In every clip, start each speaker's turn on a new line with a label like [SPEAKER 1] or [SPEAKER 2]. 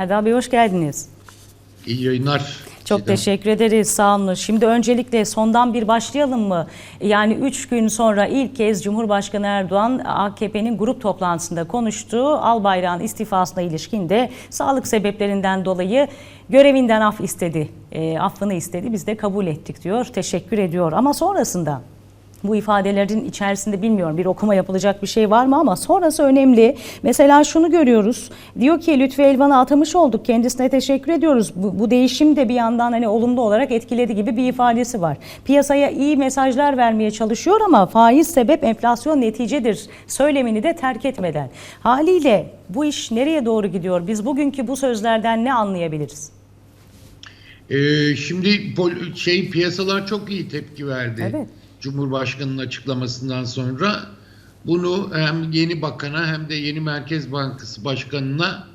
[SPEAKER 1] Erdal Bey hoş geldiniz.
[SPEAKER 2] İyi yayınlar.
[SPEAKER 1] Çok
[SPEAKER 2] Çiğdem.
[SPEAKER 1] teşekkür ederiz. Sağ olun. Şimdi öncelikle sondan bir başlayalım mı? Yani 3 gün sonra ilk kez Cumhurbaşkanı Erdoğan AKP'nin grup toplantısında konuştu. Albayrak'ın istifasına ilişkin de sağlık sebeplerinden dolayı görevinden af istedi. E, affını istedi. Biz de kabul ettik diyor. Teşekkür ediyor. Ama sonrasında bu ifadelerin içerisinde bilmiyorum bir okuma yapılacak bir şey var mı ama sonrası önemli. Mesela şunu görüyoruz. Diyor ki Lütfü Elvan'ı atamış olduk. Kendisine teşekkür ediyoruz. Bu, bu değişim de bir yandan hani olumlu olarak etkiledi gibi bir ifadesi var. Piyasaya iyi mesajlar vermeye çalışıyor ama faiz sebep enflasyon neticedir söylemini de terk etmeden. Haliyle bu iş nereye doğru gidiyor? Biz bugünkü bu sözlerden ne anlayabiliriz?
[SPEAKER 2] Ee, şimdi şey piyasalar çok iyi tepki verdi.
[SPEAKER 1] Evet.
[SPEAKER 2] Cumhurbaşkanının açıklamasından sonra bunu hem yeni bakana hem de yeni Merkez Bankası Başkanı'na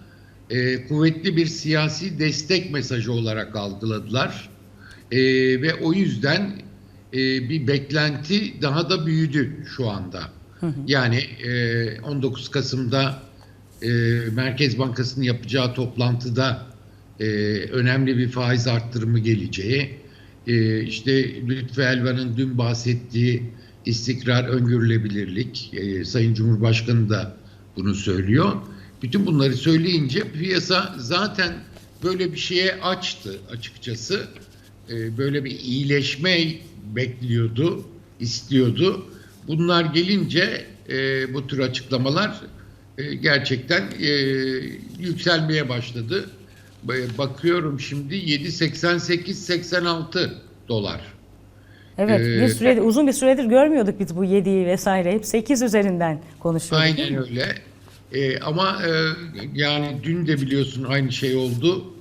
[SPEAKER 2] e, kuvvetli bir siyasi destek mesajı olarak algıladılar. E, ve o yüzden e, bir beklenti daha da büyüdü şu anda. Yani e, 19 Kasım'da e, Merkez Bankası'nın yapacağı toplantıda e, önemli bir faiz arttırımı geleceği, e, işte Lütfü Elvan'ın dün bahsettiği istikrar, öngörülebilirlik, e, Sayın Cumhurbaşkanı da bunu söylüyor. Bütün bunları söyleyince piyasa zaten böyle bir şeye açtı açıkçası. E, böyle bir iyileşme bekliyordu, istiyordu. Bunlar gelince e, bu tür açıklamalar e, gerçekten e, yükselmeye başladı. Bakıyorum şimdi 7.88-86 dolar.
[SPEAKER 1] Evet,
[SPEAKER 2] Ee,
[SPEAKER 1] bir süredir, uzun bir süredir görmüyorduk biz bu 7'yi vesaire. Hep 8 üzerinden konuşuyorduk.
[SPEAKER 2] Aynen öyle. E, ama e, yani dün de biliyorsun aynı şey oldu.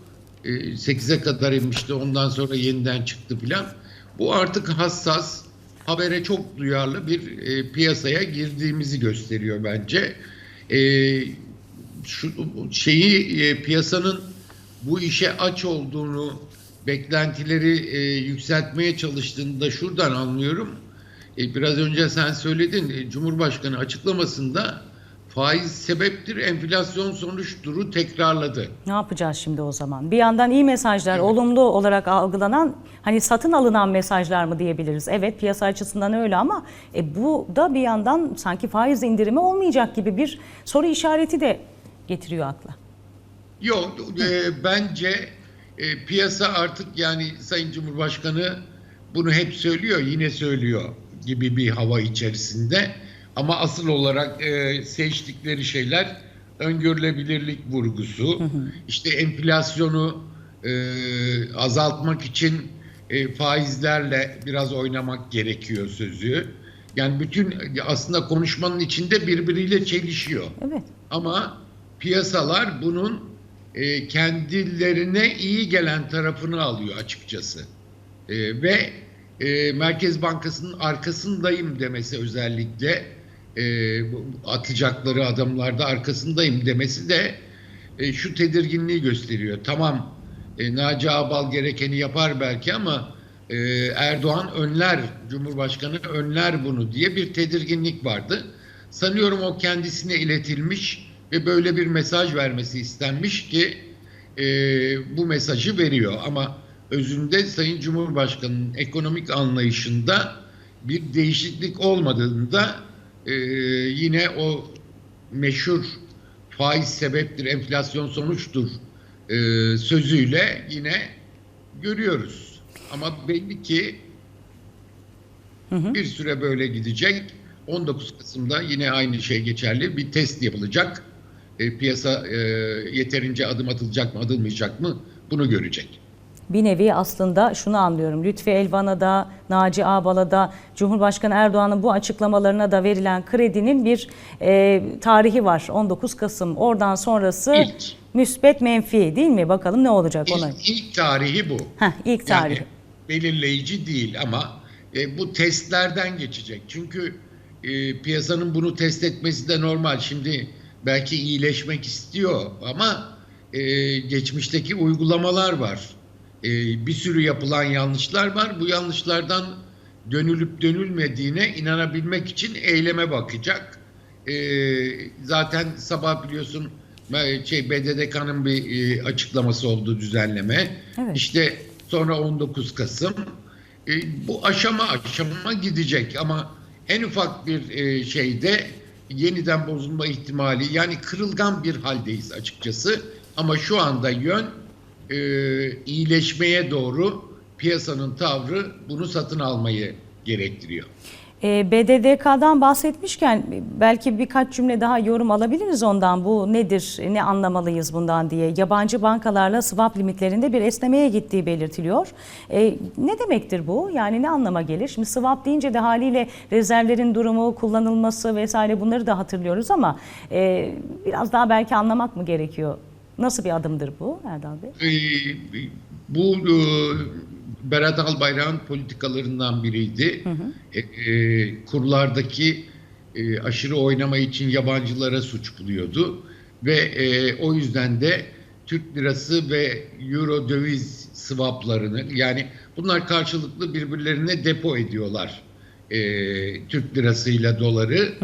[SPEAKER 2] E, 8'e kadar inmişti. Ondan sonra yeniden çıktı filan. Bu artık hassas, habere çok duyarlı bir e, piyasaya girdiğimizi gösteriyor bence. E, şu şeyi e, piyasanın bu işe aç olduğunu, beklentileri e, yükseltmeye çalıştığını da şuradan anlıyorum. E, biraz önce sen söyledin, e, Cumhurbaşkanı açıklamasında faiz sebeptir, enflasyon sonuçturu tekrarladı.
[SPEAKER 1] Ne yapacağız şimdi o zaman? Bir yandan iyi mesajlar, olumlu olarak algılanan, hani satın alınan mesajlar mı diyebiliriz? Evet piyasa açısından öyle ama e, bu da bir yandan sanki faiz indirimi olmayacak gibi bir soru işareti de getiriyor akla.
[SPEAKER 2] Yok, e, bence e, piyasa artık yani Sayın Cumhurbaşkanı bunu hep söylüyor, yine söylüyor gibi bir hava içerisinde. Ama asıl olarak e, seçtikleri şeyler öngörülebilirlik vurgusu. İşte enflasyonu e, azaltmak için e, faizlerle biraz oynamak gerekiyor sözü. Yani bütün aslında konuşmanın içinde birbiriyle çelişiyor.
[SPEAKER 1] Evet.
[SPEAKER 2] Ama piyasalar bunun e, kendilerine iyi gelen tarafını alıyor açıkçası. E, ve e, Merkez Bankası'nın arkasındayım demesi özellikle e, atacakları adımlarda arkasındayım demesi de e, şu tedirginliği gösteriyor. Tamam e, Naci Ağbal gerekeni yapar belki ama e, Erdoğan önler, Cumhurbaşkanı önler bunu diye bir tedirginlik vardı. Sanıyorum o kendisine iletilmiş ve böyle bir mesaj vermesi istenmiş ki e, bu mesajı veriyor. Ama özünde Sayın Cumhurbaşkanı'nın ekonomik anlayışında bir değişiklik olmadığında e, yine o meşhur faiz sebeptir, enflasyon sonuçtur e, sözüyle yine görüyoruz. Ama belli ki bir süre böyle gidecek. 19 Kasım'da yine aynı şey geçerli. Bir test yapılacak. E, piyasa e, yeterince adım atılacak mı, atılmayacak mı bunu görecek.
[SPEAKER 1] Bir nevi aslında şunu anlıyorum. Lütfi Elvan'a da, Naci Ağbal'a da, Cumhurbaşkanı Erdoğan'ın bu açıklamalarına da verilen kredinin bir e, tarihi var. 19 Kasım. Oradan sonrası
[SPEAKER 2] İlk.
[SPEAKER 1] müsbet menfi değil mi? Bakalım ne olacak ona.
[SPEAKER 2] İlk, ilk tarihi bu.
[SPEAKER 1] Heh, ilk tarihi.
[SPEAKER 2] Yani belirleyici değil ama e, bu testlerden geçecek. Çünkü e, piyasanın bunu test etmesi de normal. Şimdi belki iyileşmek istiyor ama e, geçmişteki uygulamalar var. E, bir sürü yapılan yanlışlar var. Bu yanlışlardan dönülüp dönülmediğine inanabilmek için eyleme bakacak. E, zaten sabah biliyorsun Şey BDDK'nın bir e, açıklaması oldu düzenleme.
[SPEAKER 1] Evet.
[SPEAKER 2] İşte sonra 19 Kasım. E, bu aşama aşama gidecek ama en ufak bir e, şeyde yeniden bozulma ihtimali yani kırılgan bir haldeyiz açıkçası. Ama şu anda yön e, iyileşmeye doğru piyasanın tavrı bunu satın almayı gerektiriyor.
[SPEAKER 1] E, BDDK'dan bahsetmişken belki birkaç cümle daha yorum alabiliriz ondan. Bu nedir, ne anlamalıyız bundan diye. Yabancı bankalarla swap limitlerinde bir esnemeye gittiği belirtiliyor. E, ne demektir bu? Yani ne anlama gelir? Şimdi swap deyince de haliyle rezervlerin durumu, kullanılması vesaire bunları da hatırlıyoruz ama e, biraz daha belki anlamak mı gerekiyor? Nasıl bir adımdır bu Erdal Bey?
[SPEAKER 2] Ee, bu e, Berat Albayrak'ın politikalarından biriydi. E, e, kurlardaki e, aşırı oynama için yabancılara suç buluyordu ve e, o yüzden de Türk lirası ve euro döviz swaplarını yani bunlar karşılıklı birbirlerine depo ediyorlar. E, Türk lirasıyla doları.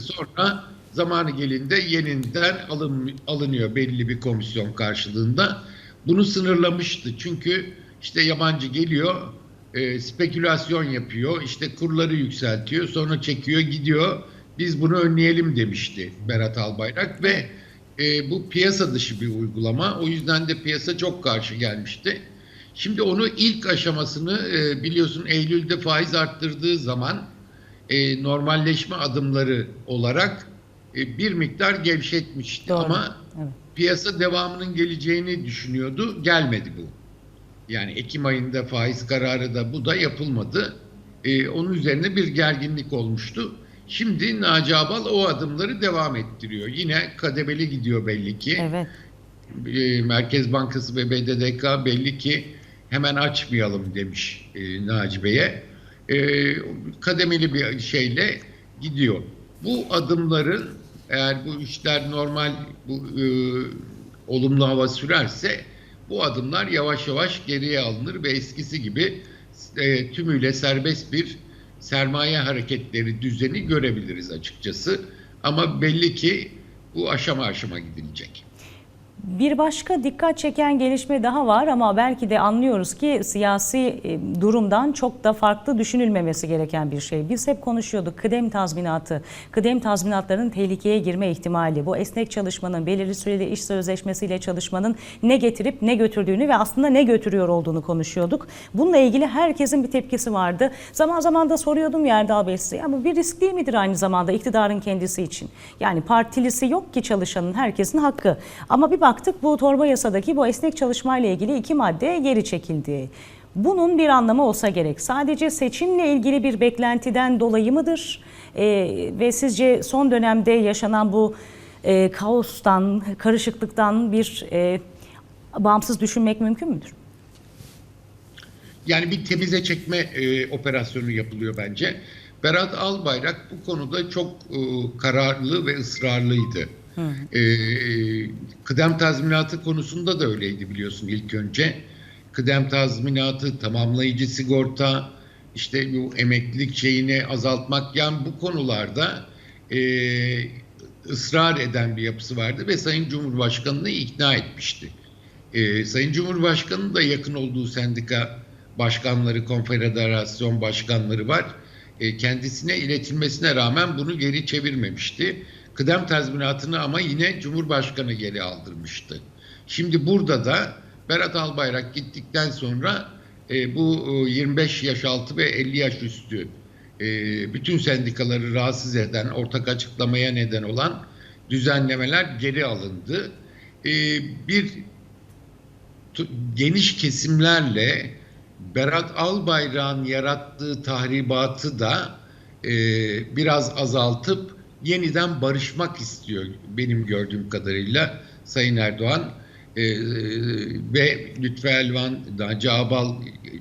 [SPEAKER 2] Sonra zamanı gelinde yeniden alın, alınıyor belli bir komisyon karşılığında. Bunu sınırlamıştı çünkü işte yabancı geliyor, e, spekülasyon yapıyor, işte kurları yükseltiyor, sonra çekiyor gidiyor. Biz bunu önleyelim demişti Berat Albayrak ve e, bu piyasa dışı bir uygulama. O yüzden de piyasa çok karşı gelmişti. Şimdi onu ilk aşamasını e, biliyorsun Eylül'de faiz arttırdığı zaman e, normalleşme adımları olarak e, bir miktar gevşetmişti
[SPEAKER 1] Doğru.
[SPEAKER 2] ama
[SPEAKER 1] Evet.
[SPEAKER 2] piyasa devamının geleceğini düşünüyordu. Gelmedi bu. Yani Ekim ayında faiz kararı da bu da yapılmadı. E, onun üzerine bir gerginlik olmuştu. Şimdi Naci Abal o adımları devam ettiriyor. Yine kademeli gidiyor belli ki.
[SPEAKER 1] Evet.
[SPEAKER 2] E, Merkez Bankası ve BDDK belli ki hemen açmayalım demiş e, Naci Bey'e. E, kademeli bir şeyle gidiyor. Bu adımların eğer bu işler normal bu e, olumlu hava sürerse bu adımlar yavaş yavaş geriye alınır ve eskisi gibi e, tümüyle serbest bir sermaye hareketleri düzeni görebiliriz açıkçası. Ama belli ki bu aşama aşama gidilecek.
[SPEAKER 1] Bir başka dikkat çeken gelişme daha var ama belki de anlıyoruz ki siyasi e, durumdan çok da farklı düşünülmemesi gereken bir şey. Biz hep konuşuyorduk kıdem tazminatı, kıdem tazminatlarının tehlikeye girme ihtimali, bu esnek çalışmanın, belirli süreli iş sözleşmesiyle çalışmanın ne getirip ne götürdüğünü ve aslında ne götürüyor olduğunu konuşuyorduk. Bununla ilgili herkesin bir tepkisi vardı. Zaman zaman da soruyordum ya Erdal Bey size, bu bir risk değil midir aynı zamanda iktidarın kendisi için? Yani partilisi yok ki çalışanın, herkesin hakkı. Ama bir baktık bu torba yasadaki bu esnek çalışmayla ilgili iki madde geri çekildi. Bunun bir anlamı olsa gerek. Sadece seçimle ilgili bir beklentiden dolayı mıdır? Ee, ve sizce son dönemde yaşanan bu e, kaostan, karışıklıktan bir e, bağımsız düşünmek mümkün müdür?
[SPEAKER 2] Yani bir temize çekme e, operasyonu yapılıyor bence. Berat Albayrak bu konuda çok e, kararlı ve ısrarlıydı. E, kıdem tazminatı konusunda da öyleydi biliyorsun ilk önce. Kıdem tazminatı, tamamlayıcı sigorta, işte bu emeklilik şeyini azaltmak yani bu konularda e, ısrar eden bir yapısı vardı ve Sayın Cumhurbaşkanı'nı ikna etmişti. E, Sayın Cumhurbaşkanı da yakın olduğu sendika başkanları, konfederasyon başkanları var. E, kendisine iletilmesine rağmen bunu geri çevirmemişti. Kıdem tazminatını ama yine Cumhurbaşkanı geri aldırmıştı. Şimdi burada da Berat Albayrak gittikten sonra e, bu e, 25 yaş altı ve 50 yaş üstü e, bütün sendikaları rahatsız eden, ortak açıklamaya neden olan düzenlemeler geri alındı. E, bir geniş kesimlerle Berat Albayrak'ın yarattığı tahribatı da e, biraz azaltıp yeniden barışmak istiyor benim gördüğüm kadarıyla Sayın Erdoğan E, ve Lütfü Elvan, Naci Abal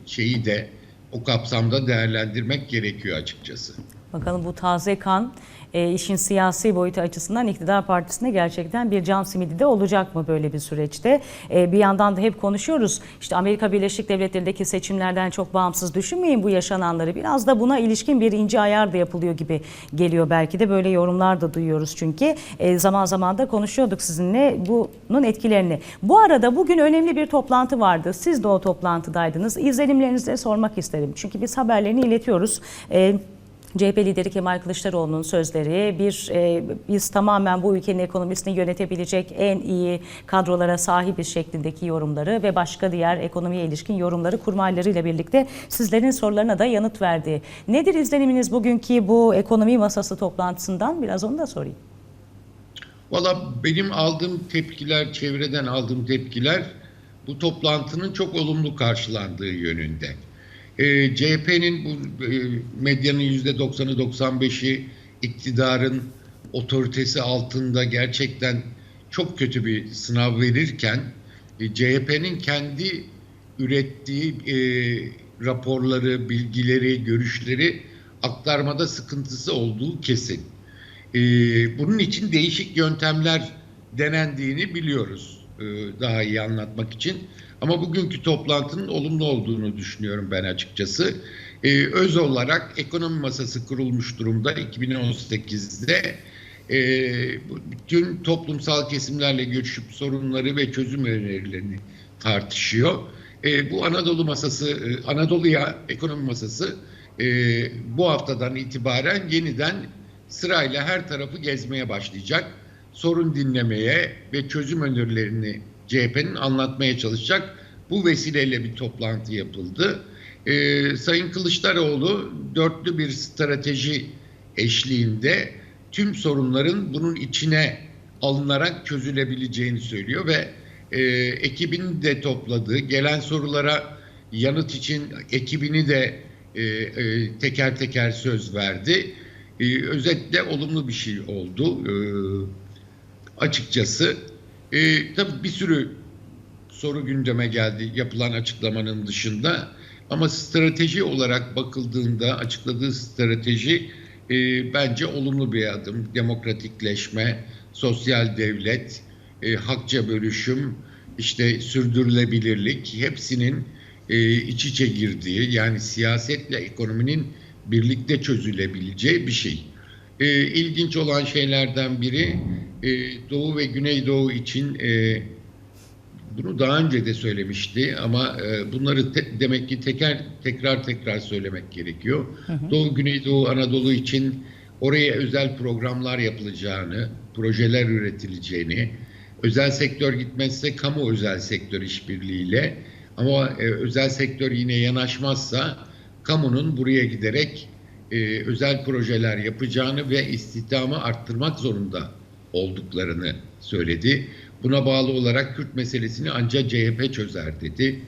[SPEAKER 2] şeyi de o kapsamda değerlendirmek gerekiyor açıkçası.
[SPEAKER 1] Bakalım bu taze kan e, işin siyasi boyutu açısından iktidar partisine gerçekten bir can simidi de olacak mı böyle bir süreçte? E, bir yandan da hep konuşuyoruz işte Amerika Birleşik Devletleri'ndeki seçimlerden çok bağımsız düşünmeyin bu yaşananları. Biraz da buna ilişkin bir ince ayar da yapılıyor gibi geliyor belki de böyle yorumlar da duyuyoruz çünkü e, zaman zaman da konuşuyorduk sizinle bunun etkilerini. Bu arada bugün önemli bir toplantı vardı. Siz de o toplantıdaydınız. İzlenimlerinizi sormak isterim. Çünkü biz haberlerini iletiyoruz. E, CHP lideri Kemal Kılıçdaroğlu'nun sözleri bir e, biz tamamen bu ülkenin ekonomisini yönetebilecek en iyi kadrolara sahibiz şeklindeki yorumları ve başka diğer ekonomiye ilişkin yorumları kurmaylarıyla birlikte sizlerin sorularına da yanıt verdi. Nedir izleniminiz bugünkü bu ekonomi masası toplantısından? Biraz onu da sorayım.
[SPEAKER 2] Valla benim aldığım tepkiler, çevreden aldığım tepkiler bu toplantının çok olumlu karşılandığı yönünde. E, CHP'nin bu e, medyanın yüzde 90'ı 95'i iktidarın otoritesi altında gerçekten çok kötü bir sınav verirken e, CHP'nin kendi ürettiği e, raporları, bilgileri, görüşleri aktarmada sıkıntısı olduğu kesin. E, bunun için değişik yöntemler denendiğini biliyoruz e, daha iyi anlatmak için. Ama bugünkü toplantının olumlu olduğunu düşünüyorum ben açıkçası. Ee, öz olarak ekonomi masası kurulmuş durumda 2018'de. E, bütün toplumsal kesimlerle görüşüp sorunları ve çözüm önerilerini tartışıyor. E, bu Anadolu masası, e, Anadolu'ya ekonomi masası e, bu haftadan itibaren yeniden sırayla her tarafı gezmeye başlayacak. Sorun dinlemeye ve çözüm önerilerini CHP'nin anlatmaya çalışacak. Bu vesileyle bir toplantı yapıldı. Ee, Sayın Kılıçdaroğlu dörtlü bir strateji eşliğinde tüm sorunların bunun içine alınarak çözülebileceğini söylüyor ve e, ekibini de topladığı, gelen sorulara yanıt için ekibini de e, e, teker teker söz verdi. E, özetle olumlu bir şey oldu e, açıkçası. E, tabii bir sürü soru gündeme geldi yapılan açıklamanın dışında. Ama strateji olarak bakıldığında açıkladığı strateji e, bence olumlu bir adım. Demokratikleşme, sosyal devlet, e, hakça bölüşüm, işte sürdürülebilirlik hepsinin e, iç içe girdiği yani siyasetle ekonominin birlikte çözülebileceği bir şey. E, ilginç olan şeylerden biri e, Doğu ve Güneydoğu için e, bunu daha önce de söylemişti ama e, bunları te, demek ki teker tekrar tekrar söylemek gerekiyor. Hı hı. Doğu Güneydoğu Anadolu için oraya özel programlar yapılacağını, projeler üretileceğini, özel sektör gitmezse kamu özel sektör işbirliğiyle ama e, özel sektör yine yanaşmazsa kamunun buraya giderek e, özel projeler yapacağını ve istihdamı arttırmak zorunda olduklarını söyledi. Buna bağlı olarak Kürt meselesini ancak CHP çözer dedi.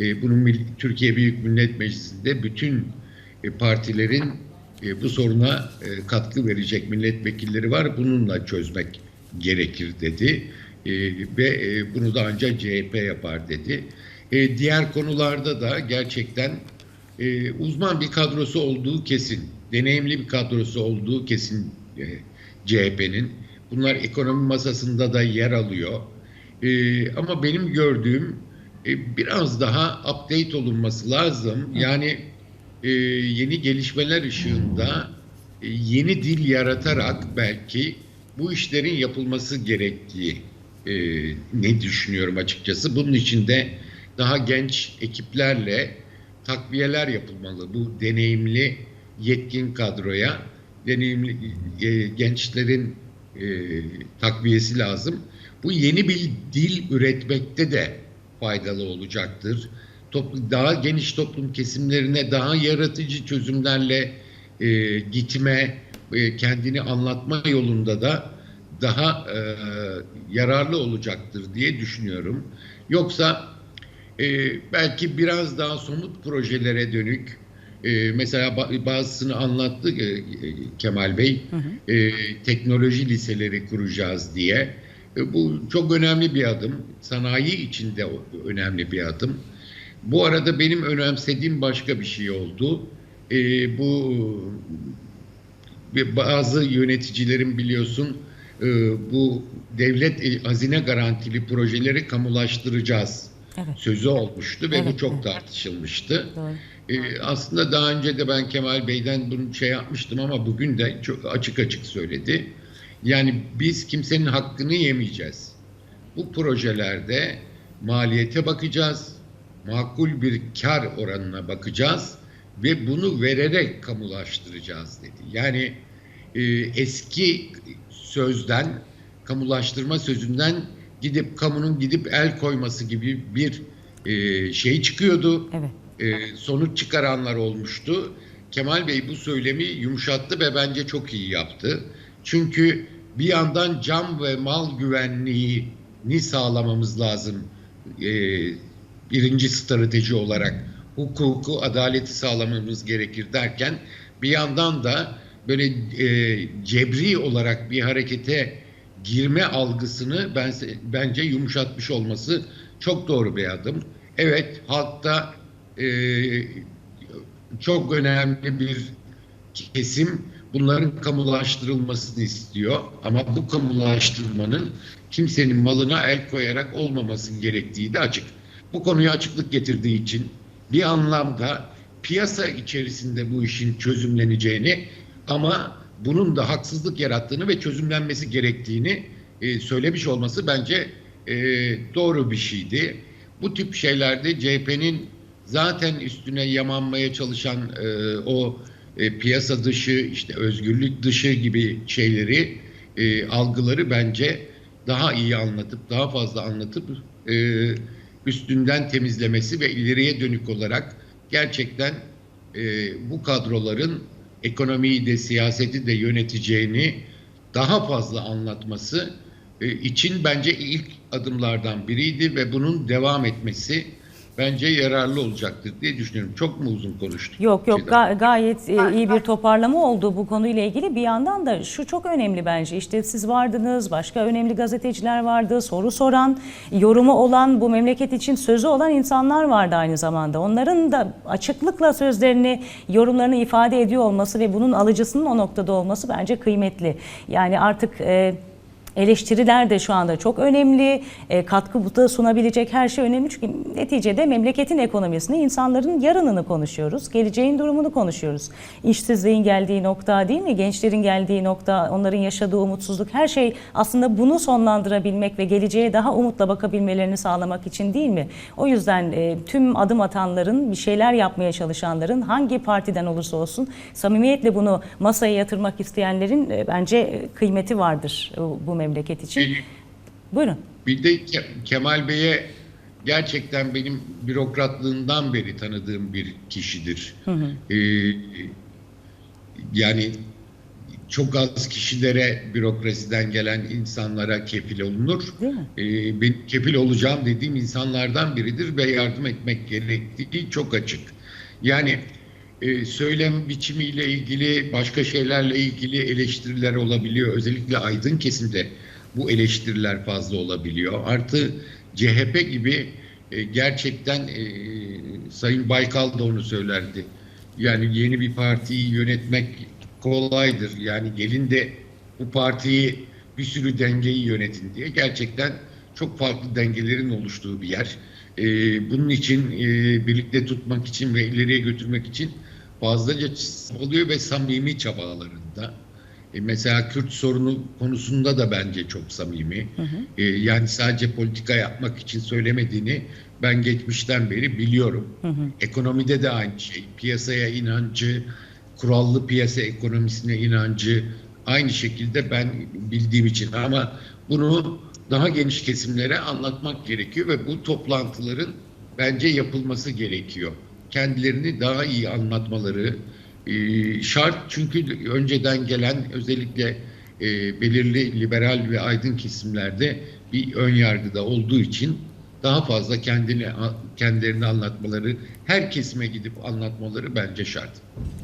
[SPEAKER 2] E, bunun Türkiye Büyük Millet Meclisi'nde bütün e, partilerin e, bu soruna e, katkı verecek milletvekilleri var. Bununla çözmek gerekir dedi. E, ve e, bunu da ancak CHP yapar dedi. E, diğer konularda da gerçekten e, uzman bir kadrosu olduğu kesin, deneyimli bir kadrosu olduğu kesin e, CHP'nin. Bunlar ekonomi masasında da yer alıyor. E, ama benim gördüğüm e, biraz daha update olunması lazım. Yani e, yeni gelişmeler ışığında e, yeni dil yaratarak belki bu işlerin yapılması gerektiği e, ne düşünüyorum açıkçası. Bunun için de daha genç ekiplerle takviyeler yapılmalı. Bu deneyimli yetkin kadroya deneyimli e, gençlerin e, takviyesi lazım. Bu yeni bir dil üretmekte de faydalı olacaktır. Toplu, daha geniş toplum kesimlerine daha yaratıcı çözümlerle e, gitme, e, kendini anlatma yolunda da daha e, yararlı olacaktır diye düşünüyorum. Yoksa e, belki biraz daha somut projelere dönük e, mesela bazısını anlattı e, Kemal Bey. Hı hı. E, teknoloji liseleri kuracağız diye. E, bu çok önemli bir adım. Sanayi için de önemli bir adım. Bu arada benim önemsediğim başka bir şey oldu. E, bu bazı yöneticilerin biliyorsun e, bu devlet e, hazine garantili projeleri kamulaştıracağız
[SPEAKER 1] Evet.
[SPEAKER 2] sözü olmuştu ve
[SPEAKER 1] Evet,
[SPEAKER 2] bu çok
[SPEAKER 1] evet.
[SPEAKER 2] tartışılmıştı.
[SPEAKER 1] Doğru.
[SPEAKER 2] Ee, aslında daha önce de ben Kemal Bey'den bunu şey yapmıştım ama bugün de çok açık açık söyledi. Yani biz kimsenin hakkını yemeyeceğiz. Bu projelerde maliyete bakacağız, makul bir kar oranına bakacağız ve bunu vererek kamulaştıracağız dedi. Yani e, eski sözden, kamulaştırma sözünden gidip kamunun gidip el koyması gibi bir e, şey çıkıyordu
[SPEAKER 1] Evet.
[SPEAKER 2] e, sonuç çıkaranlar olmuştu. Kemal Bey bu söylemi yumuşattı ve bence çok iyi yaptı. Çünkü bir yandan cam ve mal güvenliğini sağlamamız lazım. E, birinci strateji olarak hukuku, adaleti sağlamamız gerekir derken bir yandan da böyle e, cebri olarak bir harekete girme algısını ben bence yumuşatmış olması çok doğru bir adım. Evet halkta e, çok önemli bir kesim bunların kamulaştırılmasını istiyor. Ama bu kamulaştırmanın kimsenin malına el koyarak olmaması gerektiği de açık. Bu konuya açıklık getirdiği için bir anlamda piyasa içerisinde bu işin çözümleneceğini ama bunun da haksızlık yarattığını ve çözümlenmesi gerektiğini e, söylemiş olması bence e, doğru bir şeydi. Bu tip şeylerde CHP'nin zaten üstüne yamanmaya çalışan e, o e, piyasa dışı, işte özgürlük dışı gibi şeyleri, e, algıları bence daha iyi anlatıp, daha fazla anlatıp e, üstünden temizlemesi ve ileriye dönük olarak gerçekten e, bu kadroların ekonomiyi de siyaseti de yöneteceğini daha fazla anlatması e, için bence ilk adımlardan biriydi ve bunun devam etmesi bence yararlı olacaktır diye düşünüyorum. Çok mu uzun konuştum?
[SPEAKER 1] Yok yok ga- gayet e, iyi bir toparlama oldu bu konuyla ilgili. Bir yandan da şu çok önemli bence. İşte siz vardınız, başka önemli gazeteciler vardı, soru soran, yorumu olan, bu memleket için sözü olan insanlar vardı aynı zamanda. Onların da açıklıkla sözlerini, yorumlarını ifade ediyor olması ve bunun alıcısının o noktada olması bence kıymetli. Yani artık e, Eleştiriler de şu anda çok önemli. E, katkı da sunabilecek her şey önemli. Çünkü neticede memleketin ekonomisini, insanların yarınını konuşuyoruz. Geleceğin durumunu konuşuyoruz. İşsizliğin geldiği nokta değil mi? Gençlerin geldiği nokta, onların yaşadığı umutsuzluk. Her şey aslında bunu sonlandırabilmek ve geleceğe daha umutla bakabilmelerini sağlamak için değil mi? O yüzden e, tüm adım atanların, bir şeyler yapmaya çalışanların hangi partiden olursa olsun samimiyetle bunu masaya yatırmak isteyenlerin e, bence kıymeti vardır e, bu memleket için.
[SPEAKER 2] Bir-
[SPEAKER 1] Buyurun.
[SPEAKER 2] Bir de Ke- Kemal Bey'e gerçekten benim bürokratlığından beri tanıdığım bir kişidir. Ee, yani çok az kişilere bürokrasiden gelen insanlara kefil olunur. Ee, ben kefil olacağım dediğim insanlardan biridir ve yardım etmek gerektiği çok açık. Yani e, söylem biçimiyle ilgili başka şeylerle ilgili eleştiriler olabiliyor. Özellikle aydın kesimde bu eleştiriler fazla olabiliyor. Artı CHP gibi e, gerçekten e, Sayın Baykal da onu söylerdi. Yani yeni bir partiyi yönetmek kolaydır. Yani gelin de bu partiyi bir sürü dengeyi yönetin diye gerçekten çok farklı dengelerin oluştuğu bir yer. Ee, bunun için e, birlikte tutmak için ve ileriye götürmek için fazlaca oluyor ve samimi çabalarında. E, mesela Kürt sorunu konusunda da bence çok samimi. E, yani sadece politika yapmak için söylemediğini ben geçmişten beri biliyorum. Ekonomide de aynı şey. Piyasaya inancı, kurallı piyasa ekonomisine inancı aynı şekilde ben bildiğim için ama bunu daha geniş kesimlere anlatmak gerekiyor ve bu toplantıların bence yapılması gerekiyor. Kendilerini daha iyi anlatmaları e, şart çünkü önceden gelen özellikle e, belirli liberal ve aydın kesimlerde bir ön yargıda olduğu için daha fazla kendini kendilerini anlatmaları, her kesime gidip anlatmaları bence şart.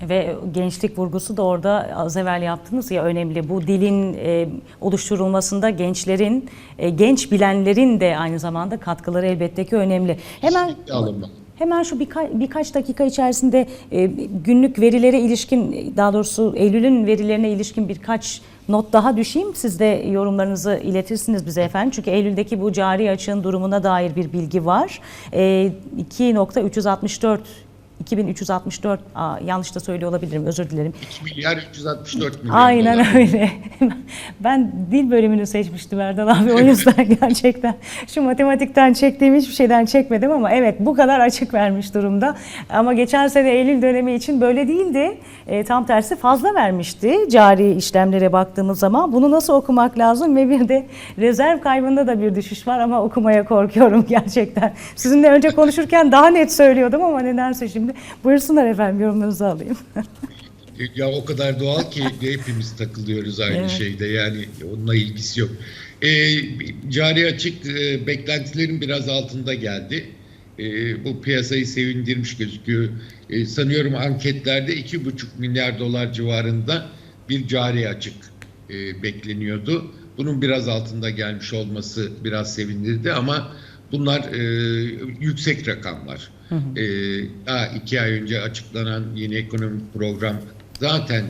[SPEAKER 1] Ve gençlik vurgusu da orada az evvel yaptınız ya önemli. Bu dilin e, oluşturulmasında gençlerin, e, genç bilenlerin de aynı zamanda katkıları elbette ki önemli. Hemen
[SPEAKER 2] alınmalı.
[SPEAKER 1] Hemen şu birka- birkaç dakika içerisinde e, günlük verilere ilişkin, daha doğrusu Eylül'ün verilerine ilişkin birkaç not daha düşeyim. Siz de yorumlarınızı iletirsiniz bize efendim. Çünkü Eylül'deki bu cari açığın durumuna dair bir bilgi var. E, 2.364 2364 aa, yanlış da söylüyor olabilirim özür dilerim.
[SPEAKER 2] 2 milyar 364 milyon
[SPEAKER 1] Aynen
[SPEAKER 2] dolar.
[SPEAKER 1] öyle. Ben dil bölümünü seçmiştim Erdal abi o yüzden gerçekten şu matematikten çektiğim hiçbir şeyden çekmedim ama evet bu kadar açık vermiş durumda. Ama geçen sene Eylül dönemi için böyle değildi. E, tam tersi fazla vermişti cari işlemlere baktığımız zaman. Bunu nasıl okumak lazım ve bir de rezerv kaybında da bir düşüş var ama okumaya korkuyorum gerçekten. Sizinle önce konuşurken daha net söylüyordum ama nedense şimdi buyursunlar efendim yorumlarınızı alayım.
[SPEAKER 2] Ya o kadar doğal ki hepimiz takılıyoruz aynı
[SPEAKER 1] Evet.
[SPEAKER 2] şeyde yani onunla ilgisi yok. Ee, cari açık e, beklentilerin biraz altında geldi. E, bu piyasayı sevindirmiş gözüküyor. E, sanıyorum anketlerde 2,5 milyar dolar civarında bir cari açık e, bekleniyordu. Bunun biraz altında gelmiş olması biraz sevindirdi ama bunlar e, yüksek rakamlar. E, daha iki ay önce açıklanan yeni ekonomik program zaten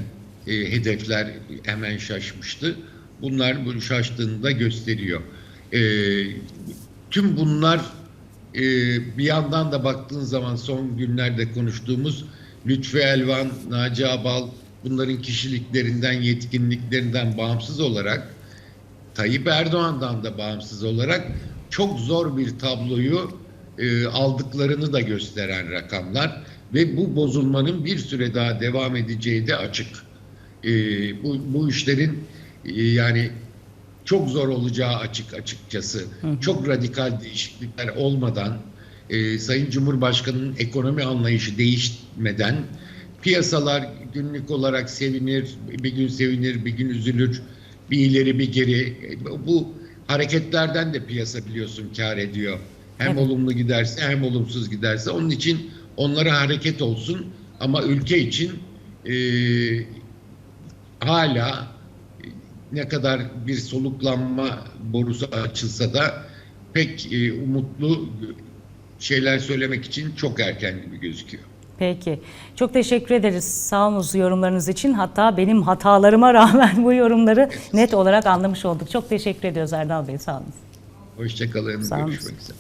[SPEAKER 2] e, hedefler hemen şaşmıştı. Bunlar bu şaştığını da gösteriyor. E, tüm bunlar e, bir yandan da baktığın zaman son günlerde konuştuğumuz Lütfü Elvan, Naci Abal bunların kişiliklerinden, yetkinliklerinden bağımsız olarak Tayyip Erdoğan'dan da bağımsız olarak çok zor bir tabloyu e, aldıklarını da gösteren rakamlar ve bu bozulmanın bir süre daha devam edeceği de açık. E, bu, bu işlerin e, yani çok zor olacağı açık açıkçası. Çok radikal değişiklikler olmadan e, Sayın Cumhurbaşkanı'nın ekonomi anlayışı değişmeden piyasalar günlük olarak sevinir, bir gün sevinir, bir gün üzülür, bir ileri bir geri. Bu hareketlerden de piyasa biliyorsun kar ediyor. Hem
[SPEAKER 1] Evet.
[SPEAKER 2] olumlu giderse hem olumsuz giderse. Onun için onlara hareket olsun ama ülke için e, hala ne kadar bir soluklanma borusu açılsa da pek e, umutlu şeyler söylemek için çok erken gibi gözüküyor.
[SPEAKER 1] Peki. Çok teşekkür ederiz sağolunuz yorumlarınız için. Hatta benim hatalarıma rağmen bu yorumları net olarak anlamış olduk. Çok teşekkür ediyoruz Erdal Bey. Sağ olun.
[SPEAKER 2] Hoşçakalın.
[SPEAKER 1] Sağ olun.
[SPEAKER 2] Görüşmek üzere.